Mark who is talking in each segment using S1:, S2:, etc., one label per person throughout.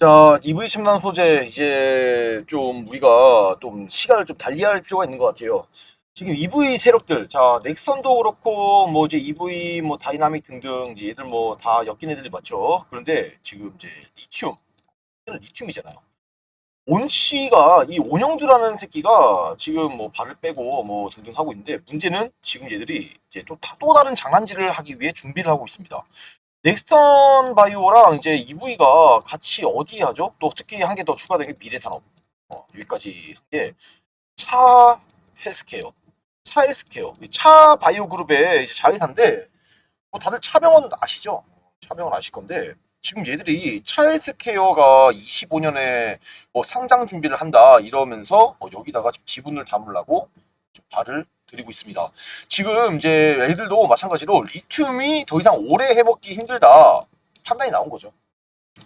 S1: 자, EV 첨단 소재 이제 좀 우리가 좀 시간을 좀 달리할 필요가 있는 것 같아요. 지금 EV 세력들, 자, 넥선도 그렇고 뭐 이제 EV 뭐 다이나믹 등등 이제 얘들 뭐 다 엮인 애들이 맞죠. 그런데 지금 이제 리튬, 리튬이잖아요. 온씨가 이 온영두라는 새끼가 지금 뭐 발을 빼고 뭐 등등 하고 있는데 문제는 지금 얘들이 이제 또, 다- 또 다른 장난질을 하기 위해 준비를 하고 있습니다. 넥스턴 바이오랑 이제 EV가 같이 어디 하죠? 또 특히 한 개 더 추가된 게 미래산업. 어, 여기까지 한 게 차 헬스케어. 차 헬스케어. 이차 바이오 그룹의 이제 자회사인데 뭐 다들 차병원 아시죠? 차병원 아실 건데 지금 얘들이 차 헬스케어가 25년에 뭐 상장 준비를 한다 이러면서 어, 여기다가 지금 지분을 담으려고 발을 들이고 있습니다. 지금 이제 애들도 마찬가지로 리튬이 더 이상 오래 해먹기 힘들다 판단이 나온 거죠.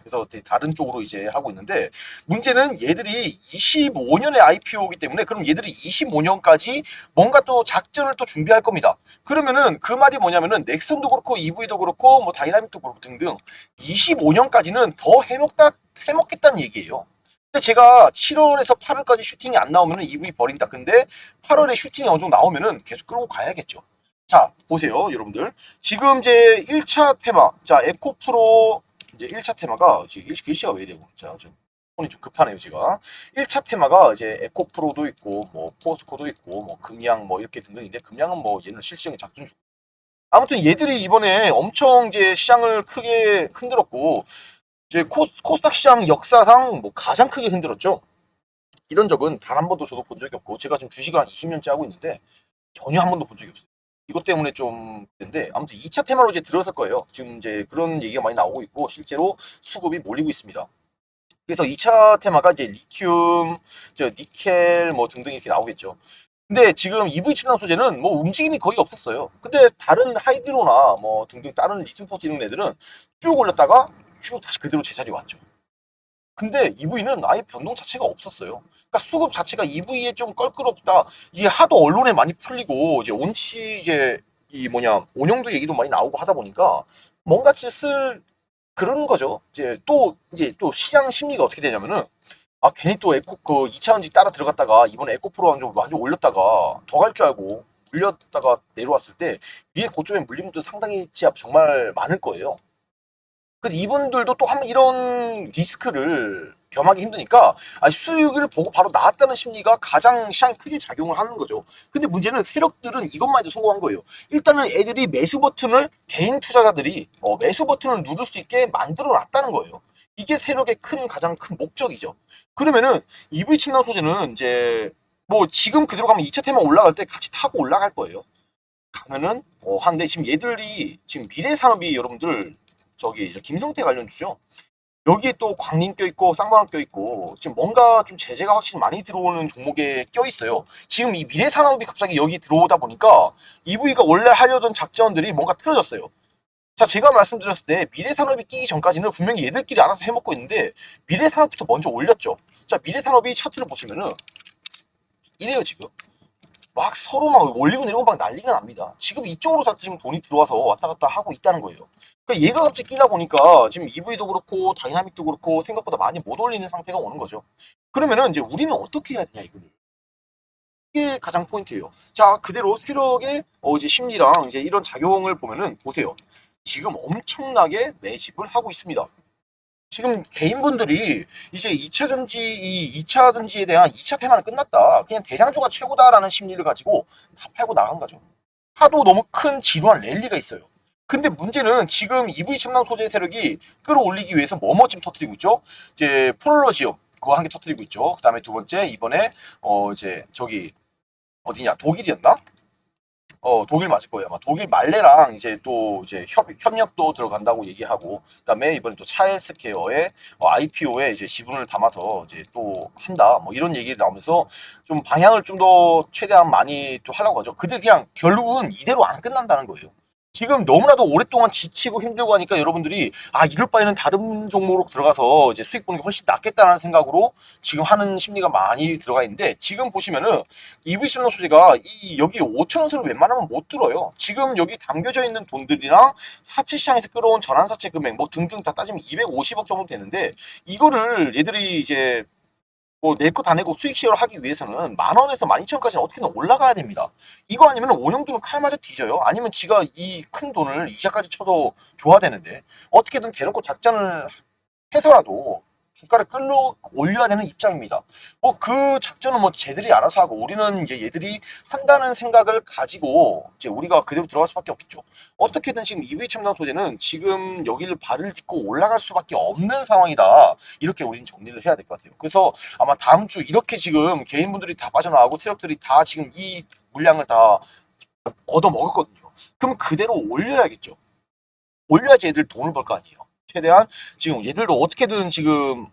S1: 그래서 다른 쪽으로 이제 하고 있는데 문제는 얘들이 25년의 IPO이기 때문에 그럼 얘들이 25년까지 뭔가 또 작전을 또 준비할 겁니다. 그러면은 그 말이 뭐냐면은 넥슨도 그렇고 EV도 그렇고 뭐 다이나믹도 그렇고 등등 25년까지는 더 해먹다 해먹겠다는 얘기예요. 근데 제가 7월에서 8월까지 슈팅이 안 나오면은 EV 버린다. 근데 8월에 슈팅이 어느 정도 나오면은 계속 끌고 가야겠죠. 자, 보세요, 여러분들. 지금 이제 1차 테마. 자, 에코 프로 이제 1차 테마가 지금 일- 글씨가 왜 이래요? 자, 좀 폰이 좀 급하네요, 제가. 1차 테마가 이제 에코 프로도 있고 뭐 포스코도 있고 뭐 금양 뭐 이렇게 등등인데 금양은 뭐 얘는 실시간에 작전 중. 아무튼 얘들이 이번에 엄청 이제 시장을 크게 흔들었고 이제 코, 코스닥 시장 역사상 뭐 가장 크게 흔들었죠. 이런 적은 단 한 번도 저도 본 적이 없고 제가 지금 주식을 한 20년째 하고 있는데 전혀 한 번도 본 적이 없어요. 이것 때문에 좀 그런데 아무튼 2차 테마로 이제 들어설 거예요. 지금 이제 그런 얘기가 많이 나오고 있고 실제로 수급이 몰리고 있습니다. 그래서 2차 테마가 이제 리튬, 저 니켈 뭐 등등 이렇게 나오겠죠. 근데 지금 EV 첨단 소재는 뭐 움직임이 거의 없었어요. 근데 다른 하이드로나 뭐 등등 다른 리튬 포스 있는 애들은 쭉 올렸다가 쭉 다시 그대로 제자리 왔죠. 근데 EV는 아예 변동 자체가 없었어요. 그러니까 수급 자체가 EV에 좀 껄끄럽다. 이게 하도 언론에 많이 풀리고 이제 온시 이제 이 뭐냐 온영도 얘기도 많이 나오고 하다 보니까 뭔가 쓸 그런 거죠. 이제 또 이제 또 시장 심리가 어떻게 되냐면은 아 괜히 또 에코 그 2차전지 따라 들어갔다가 이번에 에코프로 완전 완전 올렸다가 더 갈 줄 알고 물렸다가 내려왔을 때 위에 고점에 물린 분들 상당히 진짜 정말 많을 거예요. 그래서 이분들도 또 한 이런 리스크를 겸하기 힘드니까 아, 수익을 보고 바로 나왔다는 심리가 가장 시장에 크게 작용을 하는 거죠. 근데 문제는 세력들은 이것만 해도 성공한 거예요. 일단은 애들이 매수 버튼을 개인 투자자들이 어, 매수 버튼을 누를 수 있게 만들어 놨다는 거예요. 이게 세력의 큰 가장 큰 목적이죠. 그러면은 EV 첨단 소재는 이제 뭐 지금 그대로 가면 2차 테마 올라갈 때 같이 타고 올라갈 거예요. 가면은 어 한데 지금 얘들이 지금 미래 산업이 여러분들 저기 김성태 관련 주죠. 여기에 또 광림 껴있고 쌍방울 껴있고 지금 뭔가 좀 제재가 확실히 많이 들어오는 종목에 껴있어요. 지금 이 미래 산업이 갑자기 여기 들어오다 보니까 EV가 원래 하려던 작전들이 뭔가 틀어졌어요. 자, 제가 말씀드렸을 때 미래산업이 끼기 전까지는 분명히 얘들끼리 알아서 해먹고 있는데 미래산업부터 먼저 올렸죠. 자, 미래산업이 차트를 보시면은 이래요 지금. 막 서로 막 올리고 내리고 막 난리가 납니다. 지금 이쪽으로 다 지금 돈이 들어와서 왔다 갔다 하고 있다는 거예요. 그러니까 얘가 갑자기 끼다 보니까 지금 EV도 그렇고 다이나믹도 그렇고 생각보다 많이 못 올리는 상태가 오는 거죠. 그러면은 이제 우리는 어떻게 해야 되냐 이거를. 이게 가장 포인트예요. 자, 그대로 세력의 어, 이제 심리랑 이제 이런 작용을 보면은 보세요. 지금 엄청나게 매집을 하고 있습니다. 지금 개인분들이 이제 2차 전지, 이 2차 전지에 대한 2차 테마는 끝났다. 그냥 대장주가 최고다라는 심리를 가지고 다 팔고 나간 거죠. 하도 너무 큰 지루한 랠리가 있어요. 근데 문제는 지금 EV 첨단 소재 세력이 끌어올리기 위해서 뭐뭐 지금 터뜨리고 있죠? 이제 프롤로지움 그거 한 개 터뜨리고 있죠. 그다음에 두 번째 이번에 어 이제 저기 어디냐 독일이었나? 어 독일 맞을 거예요 아마 독일 말레랑 이제 또 이제 협 협력도 들어간다고 얘기하고 그다음에 이번에 또 차헬스케어의 어, IPO에 이제 지분을 담아서 이제 또 한다 뭐 이런 얘기를 나오면서 좀 방향을 좀 더 최대한 많이 또 하려고 하죠. 근데 그냥 결국은 이대로 안 끝난다는 거예요. 지금 너무나도 오랫동안 지치고 힘들고 하니까 여러분들이 아 이럴 바에는 다른 종목으로 들어가서 이제 수익 보는 게 훨씬 낫겠다는 생각으로 지금 하는 심리가 많이 들어가 있는데 지금 보시면은 EV10 소재가 이 여기 5천 원 선을 웬만하면 못 들어요. 지금 여기 담겨져 있는 돈들이랑 사채 시장에서 끌어온 전환 사채 금액 뭐 등등 다 따지면 250억 정도 되는데 이거를 얘들이 이제 뭐 내거 다 내고 수익 쉐어를 하기 위해서는 만 원에서 만 이천 원까지는 어떻게든 올라가야 됩니다. 이거 아니면 원형도는 칼 맞아 뒤져요. 아니면 지가 이 큰 돈을 이자까지 쳐도 줘야 되는데 어떻게든 대놓고 작전을 해서라도 주가를 끌어 올려야 되는 입장입니다. 뭐 그 작전은 뭐 쟤들이 알아서 하고 우리는 이제 얘들이 한다는 생각을 가지고 이제 우리가 그대로 들어갈 수밖에 없겠죠. 어떻게든 지금 EV 첨단 소재는 지금 여기를 발을 딛고 올라갈 수밖에 없는 상황이다. 이렇게 우리는 정리를 해야 될 것 같아요. 그래서 아마 다음 주 이렇게 지금 개인분들이 다 빠져나가고 세력들이 다 지금 이 물량을 다 얻어 먹었거든요. 그럼 그대로 올려야겠죠. 올려야지 얘들 돈을 벌 거 아니에요. 최대한 지금 얘들도 어떻게든 지금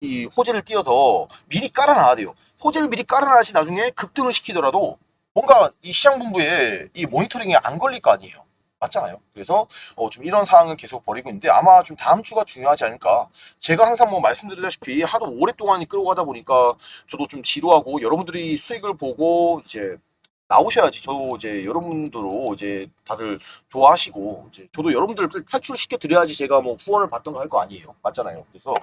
S1: 이 호재를 띄어서 미리 깔아놔야 돼요. 호재를 미리 깔아놔야지 나중에 급등을 시키더라도 뭔가 이 시장 본부에 이 모니터링이 안 걸릴 거 아니에요. 맞잖아요. 그래서 어, 좀 이런 상황을 계속 벌이고 있는데 아마 좀 다음 주가 중요하지 않을까. 제가 항상 뭐 말씀드리다시피 하도 오랫동안 끌고 가다 보니까 저도 좀 지루하고 여러분들이 수익을 보고 이제 나오셔야지. 저 이제 여러분들로 이제 다들 좋아하시고 이제 저도 여러분들 탈출시켜 드려야지 제가 뭐 후원을 받던가 할 거 아니에요. 맞잖아요. 그래서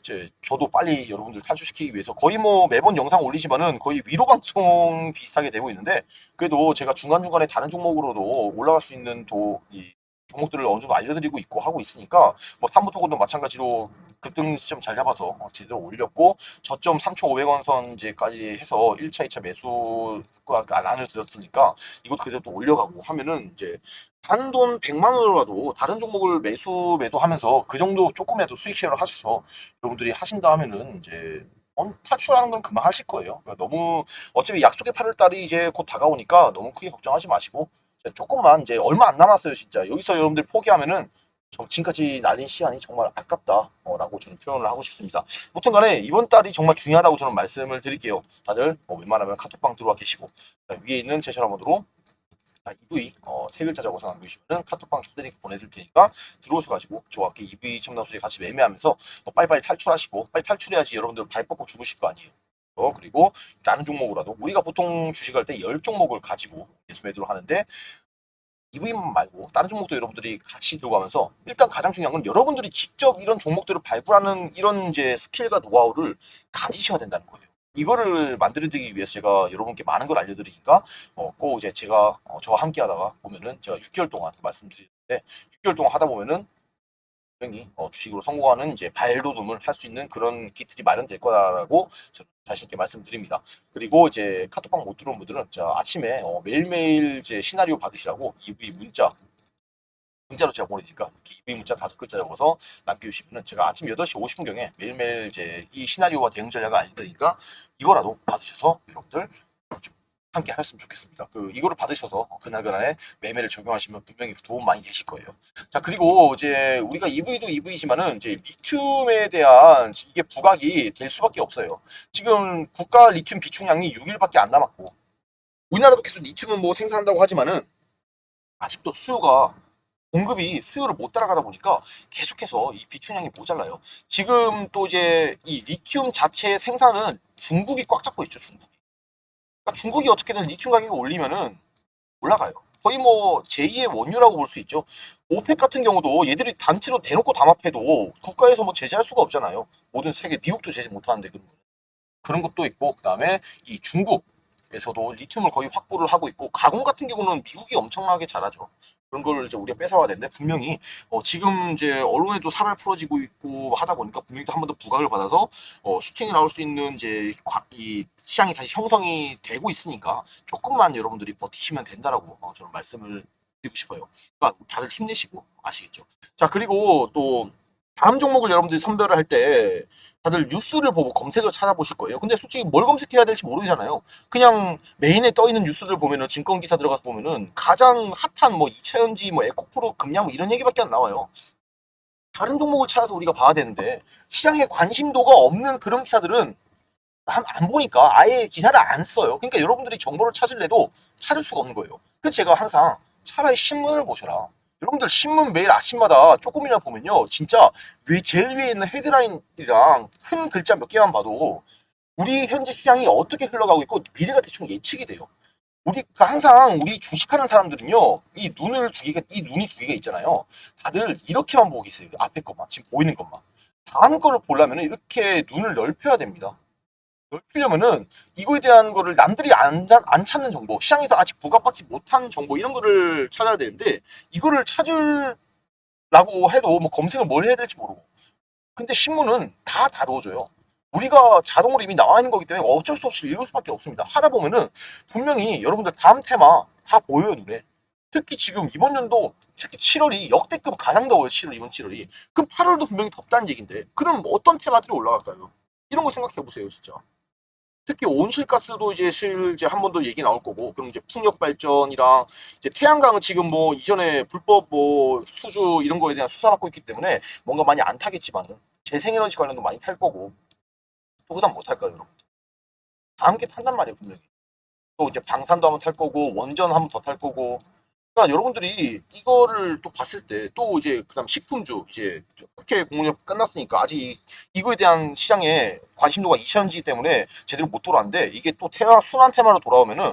S1: 이제 저도 빨리 여러분들 탈출시키기 위해서 거의 뭐 매번 영상 올리지만은 거의 위로 방송 비슷하게 되고 있는데 그래도 제가 중간 중간에 다른 종목으로도 올라갈 수 있는 도 이 종목들을 어느 정도 알려드리고 있고 하고 있으니까 뭐 탐부토건도 마찬가지로 급등 시점 잘 잡아서 어, 제대로 올렸고 저점 3,500원 선제까지 해서 1차, 2차 매수가 안을 들었으니까 이것도 그대로 또 올려가고 하면은 이제 단돈 100만 원으로라도 다른 종목을 매수 매도하면서 그 정도 조금이라도 수익 쉐어를 하셔서 여러분들이 하신다 하면은 이제 어, 탈출하는 건 금방 하실 거예요. 그러니까 너무 어차피 약속의 8월 달이 이제 곧 다가오니까 너무 크게 걱정하지 마시고 조금만 이제 얼마 안 남았어요 진짜 여기서 여러분들 포기하면은 저 지금까지 날린 시간이 정말 아깝다라고 저는 표현을 하고 싶습니다. 무튼 간에 이번 달이 정말 중요하다고 저는 말씀을 드릴게요. 다들 뭐 웬만하면 카톡방 들어와 계시고 자, 위에 있는 제 전화번호로 자, EV 어, 세 글자 적어서 남겨주시면 카톡방 초대링크 보내드릴 테니까 들어오셔가지고 저와 함께 EV 첨단 소재 같이 매매하면서 뭐 빨리빨리 탈출하시고 빨리 탈출해야지 여러분들 발 뻗고 죽으실 거 아니에요. 어, 그리고 다른 종목으로라도 우리가 보통 주식할 때 10종목을 가지고 매수 매도를 하는데 EV만 말고 다른 종목도 여러분들이 같이 들어가면서 일단 가장 중요한 건 여러분들이 직접 이런 종목들을 발굴하는 이런 이제 스킬과 노하우를 가지셔야 된다는 거예요. 이거를 만들어드리기 위해서 제가 여러분께 많은 걸 알려드리니까 어, 꼭 이제 제가 어, 저와 함께 하다가 보면은 제가 6개월 동안 말씀드리는데 6개월 동안 하다 보면은 분명히 어, 주식으로 성공하는 이제 발돋움을 할 수 있는 그런 기틀이 마련될 거다라고 저는 자신 있게 말씀드립니다. 그리고 이제 카톡방 못 들어온 분들은 자, 아침에 어, 매일매일 이제 시나리오 받으시라고 EV 문자 문자로 제가 보내니까 이렇게 문자 다섯 글자 적어서 남겨주시면은 제가 아침 8시 50분경에 매일매일 이제 이 시나리오와 대응 전략을 알려드리니까 이거라도 받으셔서 여러분들 좀 함께 하셨으면 좋겠습니다. 그 이거를 받으셔서 그날 그날에 매매를 적용하시면 분명히 도움 많이 되실 거예요. 자 그리고 이제 우리가 EV도 EV지만은 이제 리튬에 대한 이게 부각이 될 수밖에 없어요. 지금 국가 리튬 비축량이 6일밖에 안 남았고 우리나라도 계속 리튬은 뭐 생산한다고 하지만은 아직도 수요가 공급이 수요를 못 따라가다 보니까 계속해서 이 비축량이 모자라요. 지금 또 이제 이 리튬 자체의 생산은 중국이 꽉 잡고 있죠. 중국이. 그러니까 중국이 어떻게든 리튬 가격을 올리면은 올라가요. 거의 뭐 제2의 원유라고 볼 수 있죠. 오펙 같은 경우도 얘들이 단체로 대놓고 담합해도 국가에서 뭐 제재할 수가 없잖아요. 모든 세계 미국도 제재 못하는데 그런 거. 그런 것도 있고 그다음에 이 중국에서도 리튬을 거의 확보를 하고 있고 가공 같은 경우는 미국이 엄청나게 잘하죠. 그런 걸 이제 우리가 뺏어와야 되는데 분명히 어 지금 이제 언론에도 살을 풀어지고 있고 하다 보니까 분명히 또 한 번 더 부각을 받아서 어 슈팅이 나올 수 있는 이제 과- 이 시장이 다시 형성이 되고 있으니까 조금만 여러분들이 버티시면 된다라고 어 저는 말씀을 드리고 싶어요. 그러니까 다들 힘내시고 아시겠죠? 자 그리고 또 다음 종목을 여러분들이 선별을 할 때 다들 뉴스를 보고 검색을 찾아보실 거예요. 근데 솔직히 뭘 검색해야 될지 모르잖아요. 그냥 메인에 떠 있는 뉴스들 보면은 증권 기사 들어가서 보면은 가장 핫한 뭐 이차전지 뭐 에코프로 금량 뭐 이런 얘기밖에 안 나와요. 다른 종목을 찾아서 우리가 봐야 되는데 시장에 관심도가 없는 그런 기사들은 안, 안 보니까 아예 기사를 안 써요. 그러니까 여러분들이 정보를 찾을래도 찾을 수가 없는 거예요. 그래서 제가 항상 차라리 신문을 보셔라. 여러분들 신문 매일 아침마다 조금이나 보면요. 진짜 위 제일 위에 있는 헤드라인이랑 큰 글자 몇 개만 봐도 우리 현재 시장이 어떻게 흘러가고 있고 미래가 대충 예측이 돼요. 우리가 항상 우리 주식하는 사람들은요. 이 눈을 두 개가 이 눈이 두 개가 있잖아요. 다들 이렇게만 보고 계세요. 앞에 것만 지금 보이는 것만. 다음 거를 보려면 이렇게 눈을 넓혀야 됩니다. 넓히려면은 이거에 대한 거를 남들이 안, 자- 안 찾는 정보, 시장에서 아직 부각받지 못한 정보 이런 거를 찾아야 되는데 이거를 찾으라고 해도 뭐 검색을 뭘 해야 될지 모르고. 근데 신문은 다 다루어줘요. 우리가 자동으로 이미 나와 있는 거기 때문에 어쩔 수 없이 읽을 수밖에 없습니다. 하다 보면은 분명히 여러분들 다음 테마 다 보여요 눈에. 특히 지금 이번 연도 특히 7월이 역대급 가장 더워요. 7월 이번 7월이. 그럼 8월도 분명히 덥다는 얘긴데 그럼 뭐 어떤 테마들이 올라갈까요? 이런 거 생각해 보세요, 진짜. 특히 온실가스도 이제 실 이제 한 번 더 얘기 나올 거고 그럼 이제 풍력 발전이랑 이제 태양광은 지금 뭐 이전에 불법 뭐 수주 이런 거에 대한 수사 받고 있기 때문에 뭔가 많이 안 타겠지만은 재생에너지 관련도 많이 탈 거고 또 그다음 못 탈까요, 여러분? 다 함께 탄단 말이에요, 분명히. 또 이제 방산도 한번 탈 거고 원전 한번 더 탈 거고 그러니까 여러분들이 이거를 또 봤을 때 또 이제 그다음 식품주 이제 국회 공무력 끝났으니까 아직 이거에 대한 시장에 관심도가 2천지이기 때문에 제대로 못 돌아왔는데 이게 또 테마 순환 테마로 돌아오면은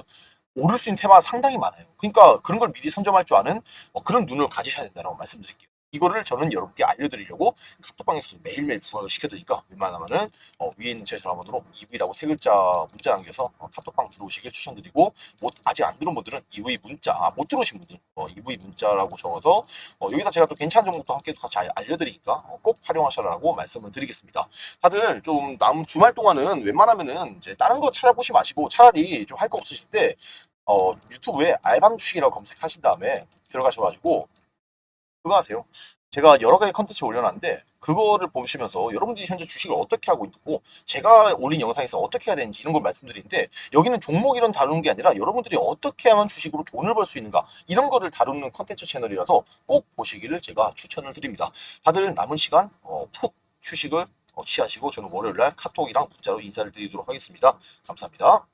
S1: 오를 수 있는 테마가 상당히 많아요. 그러니까 그런 걸 미리 선점할 줄 아는 어, 그런 눈을 가지셔야 된다고 말씀드릴게요. 이거를 저는 여러분께 알려드리려고 카톡방에서 매일매일 부각을 시켜드리니까 웬만하면은 어, 위에 있는 제 전화번호로 2V라고 세 글자 문자 남겨서 어, 카톡방 들어오시길 추천드리고 못, 아직 안 들은 분들은 2V 문자 아, 못 들어오신 분들 어, 2V 문자라고 적어서 어, 여기다 제가 또 괜찮은 정보도 함께 같이 알- 알려드리니까 어, 꼭 활용하셔라고 말씀을 드리겠습니다. 다들 좀 남은 주말 동안은 웬만하면은 이제 다른 거 찾아보시 마시고 차라리 좀 할 거 없으실 때 어, 유튜브에 알밤 주식이라고 검색하신 다음에 들어가셔가지고 그거 하세요. 제가 여러 가지 컨텐츠 올려놨는데 그거를 보시면서 여러분들이 현재 주식을 어떻게 하고 있고 제가 올린 영상에서 어떻게 해야 되는지 이런 걸 말씀드리는데 여기는 종목 이런 다루는 게 아니라 여러분들이 어떻게 하면 주식으로 돈을 벌 수 있는가 이런 거를 다루는 컨텐츠 채널이라서 꼭 보시기를 제가 추천을 드립니다. 다들 남은 시간 어, 푹 휴식을 어, 취하시고 저는 월요일 날 카톡이랑 문자로 인사를 드리도록 하겠습니다. 감사합니다.